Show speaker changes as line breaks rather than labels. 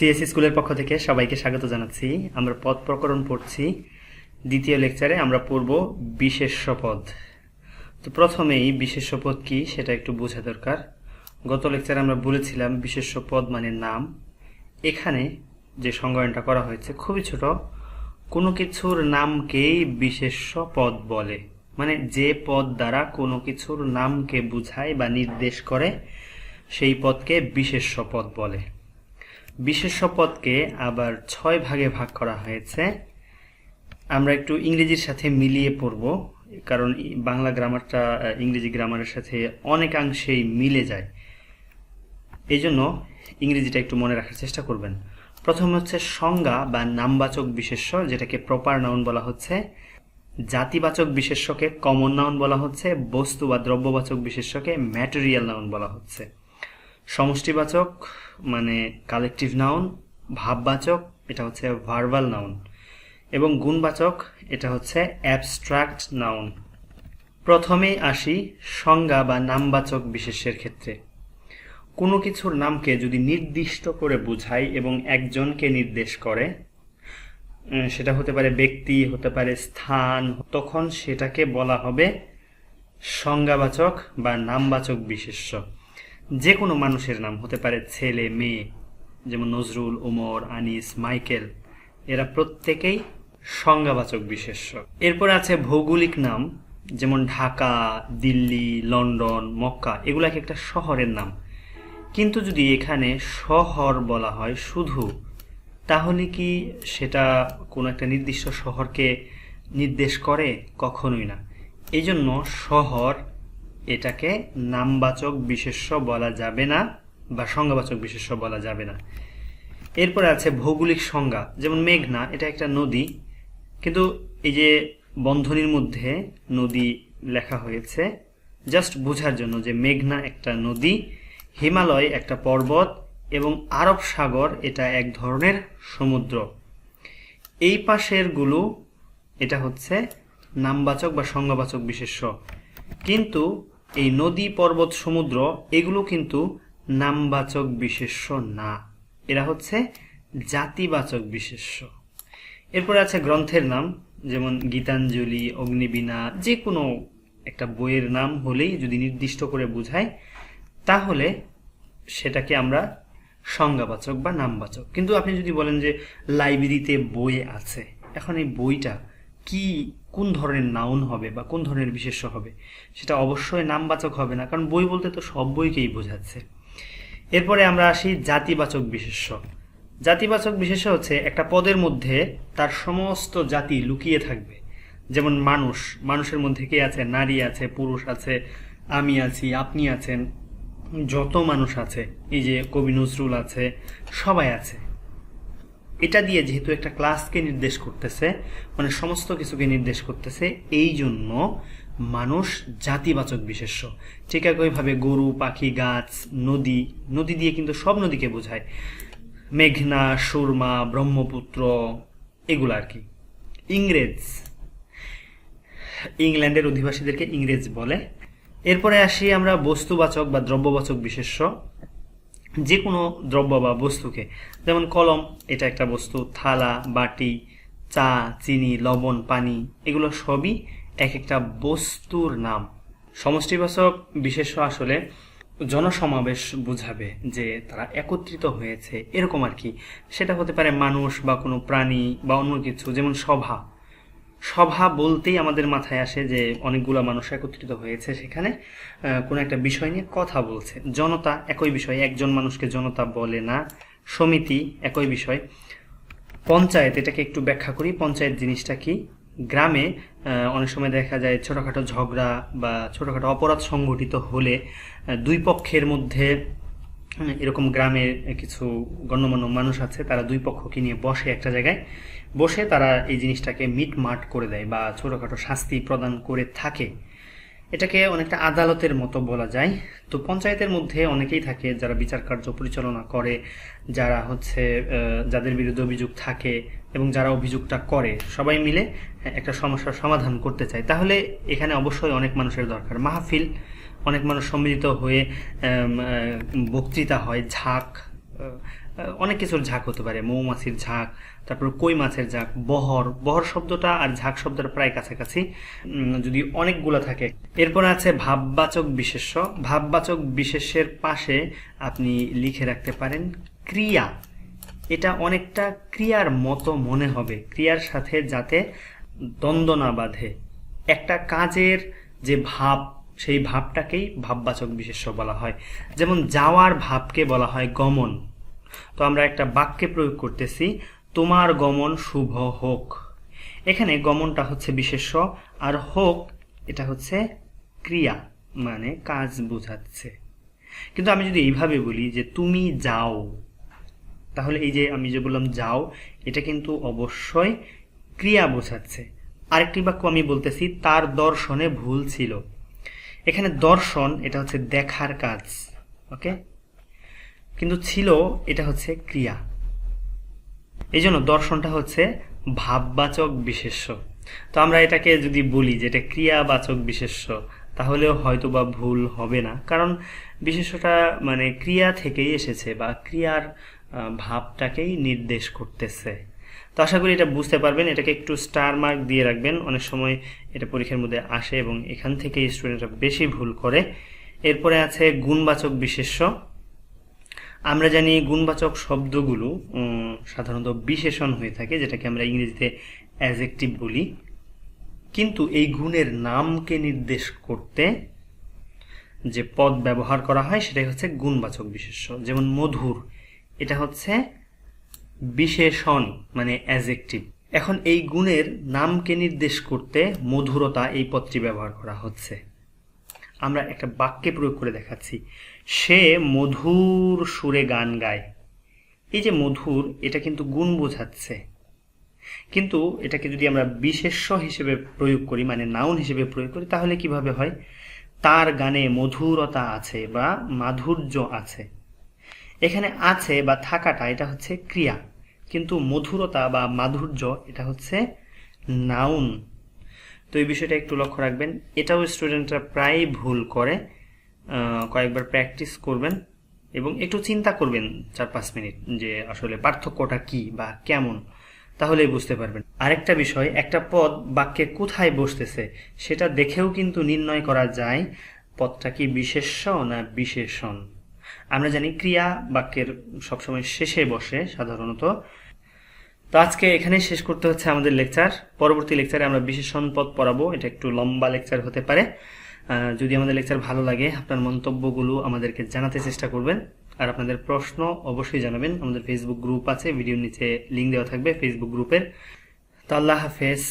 CS স্কুলের পক্ষ থেকে সবাইকে স্বাগত জানাচ্ছি। আমরা পদ প্রকরণ পড়ছি। দ্বিতীয় লেকচারে আমরা পড়ব বিশেষ্য পদ। তো প্রথমেই বিশেষ্য পদ কি সেটা একটু বোঝা দরকার। গত লেকচারে আমরা বলেছিলাম বিশেষ্য পদ মানে নাম। এখানে যে সংজ্ঞায়নটা করা হয়েছে খুবই ছোট। কোনো কিছুর নামকেই বিশেষ্য পদ বলে। মানে যে পদ দ্বারা কোনো কিছুর নামকে বুঝায় বা নির্দেশ করে, সেই পদকে বিশেষ্য পদ বলে। বিশেষ্য পদকে আবার ছয় ভাগে ভাগ করা হয়েছে। আমরা একটু ইংরেজির সাথে মিলিয়ে পড়ব, কারণ বাংলা গ্রামারটা ইংরেজি গ্রামারের সাথে অনেকাংশেই মিলে যায়। এই জন্য ইংরেজিটা একটু মনে রাখার চেষ্টা করবেন। প্রথম হচ্ছে সংজ্ঞা বা নামবাচক বিশেষ্য, যেটাকে প্রপার নাউন বলা হচ্ছে। জাতিবাচক বিশেষ্যকে কমন নাউন বলা হচ্ছে। বস্তু বা দ্রব্যবাচক বিশেষ্যকে ম্যাটেরিয়াল নাউন বলা হচ্ছে। সমষ্টিবাচক মানে কালেকটিভ নাউন ভাববাচক, এটা হচ্ছে ভার্বাল নাউন এবং গুণবাচক, এটা হচ্ছে অ্যাবস্ট্রাক্ট নাউন প্রথমেই আসি সংজ্ঞা বা নামবাচক বিশেষের ক্ষেত্রে। কোনো কিছুর নামকে যদি নির্দিষ্ট করে বোঝায় এবং একজনকে নির্দেশ করে সেটা হতে পারে ব্যক্তি, হতে পারে স্থান, তখন সেটাকে বলা হবে সংজ্ঞাবাচক বা নামবাচক বিশেষ্য। যে কোনো মানুষের নাম হতে পারে ছেলে, মেয়ে, যেমন নজরুল, ওমর, আনিস, মাইকেল। এরা প্রত্যেকেই সংজ্ঞাবাচক বিশেষ্য। এরপর আছে ভৌগোলিক নাম, যেমন ঢাকা, দিল্লি, লন্ডন, মক্কা এগুলো এক একটা শহরের নাম। কিন্তু যদি এখানে শহর বলা হয় শুধু, তাহলে কি সেটা কোনো একটা নির্দিষ্ট শহরকে নির্দেশ করে? কখনোই না। এই জন্য শহর এটাকে নামবাচক বিশেষ্য বলা যাবে না বা সংজ্ঞাবাচক বিশেষ্য বলা যাবে না। এরপরে আছে ভৌগোলিক সংজ্ঞা, যেমন মেঘনা, এটা একটা নদী। কিন্তু এই যে বন্ধনীর মধ্যে নদী লেখা হয়েছে জাস্ট বোঝার জন্য যে মেঘনা একটা নদী, হিমালয় একটা পর্বত, এবং আরব সাগর এটা এক ধরনের সমুদ্র। এই পাশেরগুলো, এটা হচ্ছে নামবাচক বা সংজ্ঞাবাচক বিশেষ্য। কিন্তু এই নদী, পর্বত, সমুদ্র, এগুলো কিন্তু নামবাচক বিশেষ্য না। এরা হচ্ছে জাতিবাচক বিশেষ্য। এরপরে আছে গ্রন্থের নাম, যেমন গীতাঞ্জলি, অগ্নিবীণা যে কোনো একটা বইয়ের নাম হলেই যদি নির্দিষ্ট করে বোঝায় তাহলে সেটাকে আমরা সংজ্ঞাবাচক বা নামবাচক। কিন্তু আপনি যদি বলেন যে লাইব্রেরিতে বই আছে, এখন এই বইটা কি, কোন ধরনের নাউন হবে বা কোন ধরনের বিশেষ্য হবে, সেটা অবশ্যই নামবাচক হবে না, কারণ বই বলতে তো সব বইকেই বোঝাচ্ছে। এরপরে আমরা আসি জাতিবাচক বিশেষ্য। জাতিবাচক বিশেষ্য হচ্ছে একটা পদের মধ্যে তার সমস্ত জাতি লুকিয়ে থাকবে। যেমন মানুষ, মানুষের মধ্যে কে আছে? নারী আছে, পুরুষ আছে, আমি আছি, আপনি আছেন, যত মানুষ আছে, এই যে কবি নজরুল আছে, সবাই আছে। এটা দিয়ে যেহেতু একটা ক্লাসকে নির্দেশ করতেছে মানে সমস্ত কিছুকে নির্দেশ করতেছে, এই জন্য মানুষ জাতিবাচক বিশেষ্য। ঠিক একইভাবে গরু, পাখি, গাছ, নদী নদী দিয়ে কিন্তু সব নদীকে বোঝায়। মেঘনা, সুরমা, ব্রহ্মপুত্র, এগুলো আর কি। ইংরেজ, ইংল্যান্ডের অধিবাসীদেরকে ইংরেজ বলে। এরপরে আসি আমরা বস্তুবাচক বা দ্রব্যবাচক বিশেষ্য। যে কোনো দ্রব্য বা বস্তুকে। যেমন কলম, এটা একটা বস্তু, থালা, বাটি, চা, চিনি, লবণ, পানি, এগুলো সবই এক একটা বস্তুর নাম। সমষ্টিবাচক বিশেষ্য আসলে জনসমাবেশ বোঝাবে যে তারা একত্রিত হয়েছে, এরকম আর কি। সেটা হতে পারে মানুষ বা কোনো প্রাণী বা অন্য কিছু, যেমন সভা। সভা বলতেই আমাদের মাথায় আসে যে অনেকগুলো মানুষ একত্রিত হয়েছে সেখানে কোনো একটা বিষয় নিয়ে কথা বলছে। জনতা একই বিষয়, একজন মানুষকে জনতা বলে না। সমিতি একই বিষয়। পঞ্চায়েত, এটাকে একটু ব্যাখ্যা করি। পঞ্চায়েত জিনিসটা কি? গ্রামে অনেক সময় দেখা যায় ছোটোখাটো ঝগড়া বা ছোটোখাটো অপরাধ সংঘটিত হলে দুই পক্ষের মধ্যে এরকম গ্রামের কিছু গণ্যমান্য মানুষ আছে, তারা দুই পক্ষকে নিয়ে বসে একটা জায়গায়। বসে তারা এই জিনিসটাকে মিটমাট করে দেয় বা ছোটোখাটো শাস্তি প্রদান করে থাকে। এটাকে অনেকটা আদালতের মতো বলা যায়। তো পঞ্চায়েতের মধ্যে অনেকেই থাকে যারা বিচার কার্য পরিচালনা করে, যারা হচ্ছে যাদের বিরুদ্ধে অভিযোগ থাকে এবং যারা অভিযোগটা করে। সবাই মিলে একটা সমস্যার সমাধান করতে চায়। তাহলে এখানে অবশ্যই অনেক মানুষের দরকার। মাহফিল, অনেক মানুষ সম্মিলিত হয়ে বক্তৃতা হয়, ঝাঁক অনেক কিছুর ঝাঁক হতে পারে। মৌমাছির ঝাঁক, তারপর কই মাছের ঝাঁক, বহর। বহর শব্দটা আর ঝাঁক শব্দটা প্রায় কাছাকাছি। যদি অনেকগুলো থাকে। এরপর আছে ভাববাচক বিশেষ্য। ভাববাচক বিশেষ্যের পাশে আপনি লিখে রাখতে পারেন, ক্রিয়া। এটা অনেকটা ক্রিয়ার মতো মনে হবে। ক্রিয়ার সাথে যাতে দ্বন্দ্ব না বাঁধে। একটা কাজের যে ভাব, সেই ভাবটাকেই ভাববাচক বিশেষ্য বলা হয়। যেমন যাওয়ার ভাবকে বলা হয় গমন। তো আমরা একটা বাক্যে প্রয়োগ করতেছি, তোমার গমন শুভ হোক। এখানে গমনটা হচ্ছে বিশেষ্য, আর হোক এটা হচ্ছে ক্রিয়া মানে কাজ বোঝাচ্ছে। কিন্তু আমি যদি এইভাবে বলি যে তুমি যাও, তাহলে এই যে আমি যে বললাম যাও, এটা কিন্তু অবশ্যই ক্রিয়া বোঝাচ্ছে। আরেকটি বাক্য আমি বলতেছি, তার দর্শনে ভুল ছিল। এখানে দর্শন, এটা হচ্ছে দেখার কাজ ওকে কিন্তু ছিল, এটা হচ্ছে ক্রিয়া। এই জন্য দর্শনটা হচ্ছে ভাববাচক বিশেষ্য। তো আমরা এটাকে যদি বলি যে এটা ক্রিয়াবাচক বিশেষ্য, তাহলেও হয়তো বা ভুল হবে না। কারণ বিশেষ্যটা মানে ক্রিয়া থেকেই এসেছে বা ক্রিয়ার ভাবটাকেই নির্দেশ করতেছে। তো আশা করি এটা বুঝতে পারবেন। এটাকে একটু স্টার মার্ক দিয়ে রাখবেন। অনেক সময় এটা পরীক্ষার মধ্যে আসে এবং এখান থেকেই স্টুডেন্টরা বেশি ভুল করে। এরপরে আছে গুণবাচক বিশেষ্য। আমরা জানি গুণবাচক শব্দগুলো সাধারণত বিশেষণ হয়ে থাকে, যেটাকে আমরা ইংরেজিতে অ্যাজেক্টিভ বলি। কিন্তু এই গুণের নামকে নির্দেশ করতে যে পদ ব্যবহার করা হয়, সেটাই হচ্ছে গুণবাচক বিশেষ্য যেমন মধুর, এটা হচ্ছে বিশেষণ মানে অ্যাজেক্টিভ। এখন এই গুণের নামকে নির্দেশ করতে মধুরতা এই পদটি ব্যবহার করা হচ্ছে। আমরা একটা বাক্যে প্রয়োগ করে দেখাচ্ছি। সে মধুর সুরে গান গায়। এই যে মধুর, এটা কিন্তু গুণ বোঝাচ্ছে। কিন্তু এটাকে যদি আমরা বিশেষ্য হিসেবে প্রয়োগ করি মানে নাউন হিসেবে প্রয়োগ করি, তাহলে কীভাবে হয়? তার গানে মধুরতা আছে বা মাধুর্য আছে। এখানে আছে বা থাকাটা, এটা হচ্ছে ক্রিয়া। কিন্তু মধুরতা বা মাধুর্য, এটা হচ্ছে নাউন। তো এই বিষয়টা একটু লক্ষ্য রাখবেন। এটাও স্টুডেন্টরা প্রায় ভুল করে। কয়েকবার প্র্যাকটিস করবেন এবং একটু চিন্তা করবেন চার পাঁচ মিনিট যে আসলে পার্থক্যটা কি বা কেমন, তাহলেই বুঝতে পারবেন। আরেকটা বিষয়, একটা পদ বাক্যে কোথায় বসতেছে সেটা দেখেও কিন্তু নির্ণয় করা যায় পদটা কি বিশেষ্য না বিশেষণ। আমরা জানি ক্রিয়া বাক্যের সবসময় শেষে বসে সাধারণত। তো আজকে এখানে শেষ করতে হচ্ছে আমাদের লেকচার। পরবর্তী লেকচারে আমরা বিশেষণ পদ পড়াবো, এটা একটু লম্বা লেকচার হতে পারে। যদি আমাদের লেকচার ভালো লাগে, আপনার মন্তব্যগুলো আমাদেরকে জানাতে চেষ্টা করবেন। আর আপনাদের প্রশ্ন অবশ্যই জানাবেন। আমাদের ফেসবুক গ্রুপ আছে ভিডিওর নিচে লিঙ্ক দেওয়া থাকবে ফেসবুক গ্রুপের তো আল্লাহ হাফেজ।